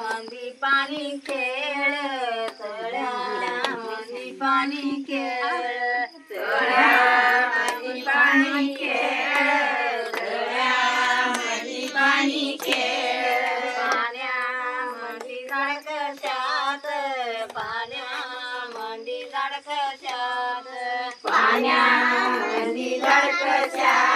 मंदी पाणी खेळ मंदी पाणी खेळ मंदी पाणी खेळ पाणी खेळ पाण्यामध्ये झाड कशात पाण्यामध्ये झाड कशात पाण्यामध्ये झाड कशात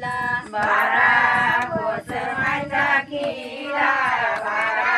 किला बारा कोस माझा किला. बारा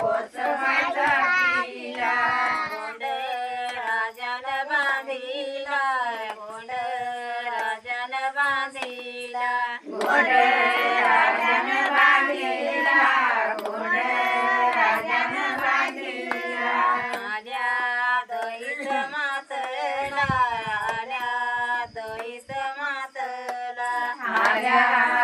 कोस माझा किला गोंड राजान बांधिला गोंड राजान बांधिला गोंड Yeah.